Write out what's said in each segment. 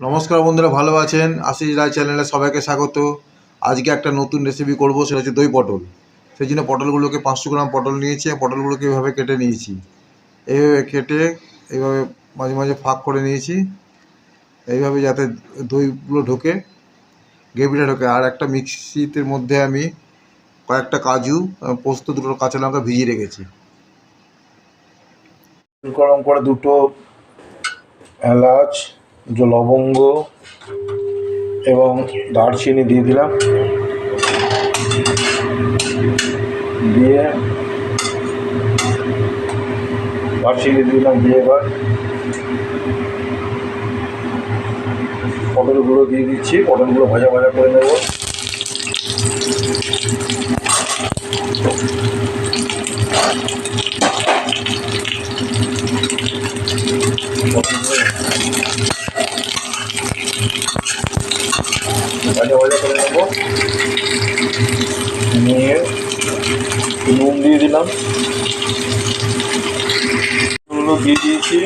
নমস্কার বন্ধুরা, ভালো আছেন? আশিস রায় চ্যানেলে সবাইকে স্বাগত। আজকে একটা নতুন রেসিপি করব, সেটা হচ্ছে দই পটল। সেই জন্য পটলগুলোকে পাঁচশো গ্রাম পটল নিয়েছি পটলগুলোকে এভাবে কেটে নিয়েছি। এইভাবে কেটে এইভাবে মাঝে মাঝে ফাঁক করে নিয়েছি। এইভাবে যাতে দইগুলো ঢোকে, গ্রেভিটা ঢোকে। আর একটা মিক্সিতে মধ্যে আমি কয়েকটা কাজু পোস্ত, দুটো কাঁচা লঙ্কা ভিজিয়ে রেখেছি। গরম করে দুটো এলাচ লবঙ্গ এবং দারচিনি দিয়ে দিলাম। দিয়ে দারচিনি দিলাম, দিয়ে এবার পটলগুলো দিয়ে দিচ্ছি। পটলগুলো ভাজা ভাজা করে নেব ভাজা ভাজা করে নেব নিয়ে নুন দিয়ে দিলাম। দিয়েছি।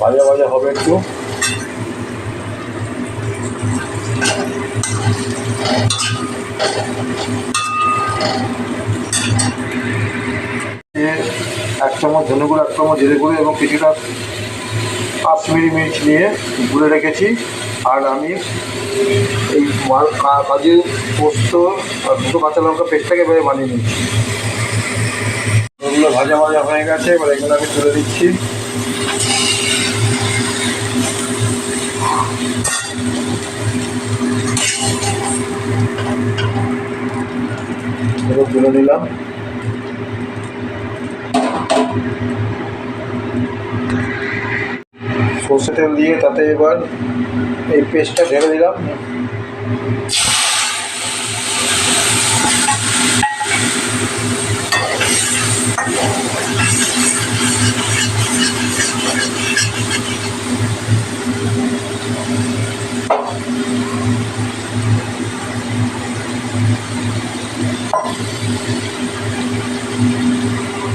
ভাজা ভাজা হবে একটু। এক চামচ ধনে গুঁড়ো, এক চামচ জিরে গুঁড়ো এবং কিছুটা কাশ্মীরি মির্চ নিয়ে গুলে রেখেছি। আর আমি এই কাজু পোস্ত আর দুটো কাঁচা লঙ্কা পেস্টটাকে এবারে বানিয়ে নিচ্ছি। ওগুলো ভাজা ভাজা হয়ে গেছে, এবার এগুলো আমি তুলে দিচ্ছি। তুলে নিলাম। সর্ষে তেল দিয়ে তাতে এবার এই পেস্টটা ঢেলে দিলাম।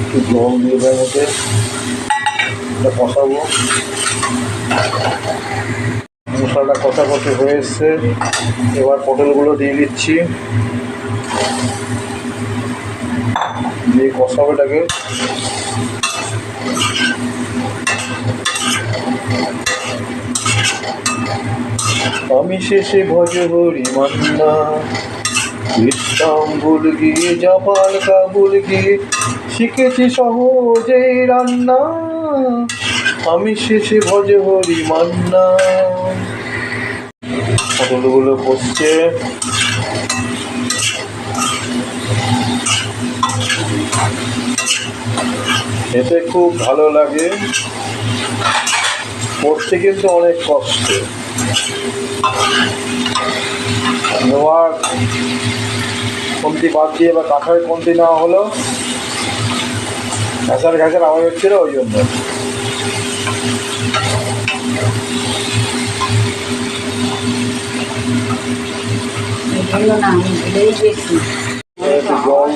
একটু জল দিয়ে দেওয়ার মধ্যে এটা কষাবো মশলাটা কষা কষি হয়ে এসছে। এবার পটলগুলো দিয়ে দিচ্ছি। দিয়ে কষাবো এটাকে। আমি শেষে ভজ হরি মান্না। ইস্তাম্বুল গিয়ে জাপান কাবুল গিয়ে, শিখেছি সহজেই রান্না। আমি শেষে ভজে হরি মান্না। পটলগুলো কষছে। খেতে খুব ভালো লাগে। করতে কিন্তু অনেক কষ্ট। নেওয়ার কমতি বাদ দিয়ে বা কাঁঠাল কমতি নেওয়া হলো? ঘাসার ঘাসার আওয়াজ হচ্ছিল ওই জন্য।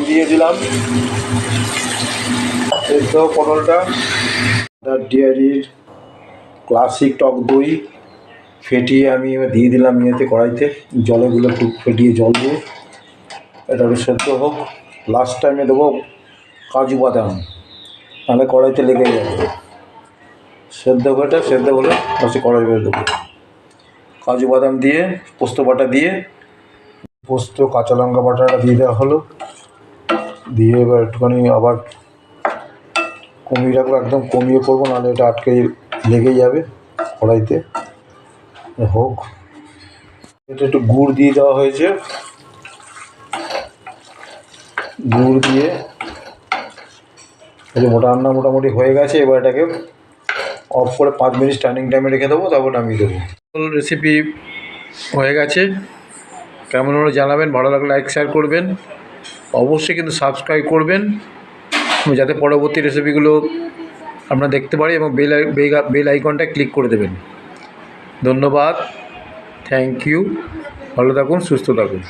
দিয়ে দিলাম। সেদ্ধ পটলটা। ডিয়ারির ক্লাসিক টক দই। ফেটিয়ে আমি এবার দিয়ে দিলাম ইয়েতে কড়াইতে। জলেগুলো একটু ফেটিয়ে জল দিয়ে। এটা একটু সেদ্ধ হোক। লাস্ট টাইমে দেবো কাজু বাদাম। নাহলে কড়াইতে লেগে যাবে। সেদ্ধ ঘটে সেদ্ধ হলে কড়াই বের দেবো। কাজু বাদাম দিয়ে, পোস্ত বাটা দিয়ে, পোস্ত, কাঁচা লঙ্কা বাটাটা দিয়ে দেওয়া হলো। দিয়ে এবার একটুখানি আবার কমিয়ে রাখব, একদম কমিয়ে করব, নাহলে এটা আটকে লেগে যাবে কড়াইতে। হোক। এটা একটু গুড় দিয়ে দেওয়া হয়েছে। গুড় দিয়ে এই মোটা রান্না মোটামুটি হয়ে গেছে, এবার এটাকে অফ করে পাঁচ মিনিট স্ট্যান্ডিং টাইমে রেখে দেবো, তারপর নামিয়ে দেবো। রেসিপি হয়ে গেছে। কেমন হলে জানাবেন, ভালো লাগলে লাইক শেয়ার করবেন। অবশ্যই কিন্তু সাবস্ক্রাইব করবেন। যাতে পরবর্তী রেসিপিগুলো আপনারা দেখতে পারি এবং বেল বেল আইকনটা ক্লিক করে দেবেন। ধন্যবাদ। থ্যাংক ইউ ভালো থাকুন, সুস্থ থাকুন।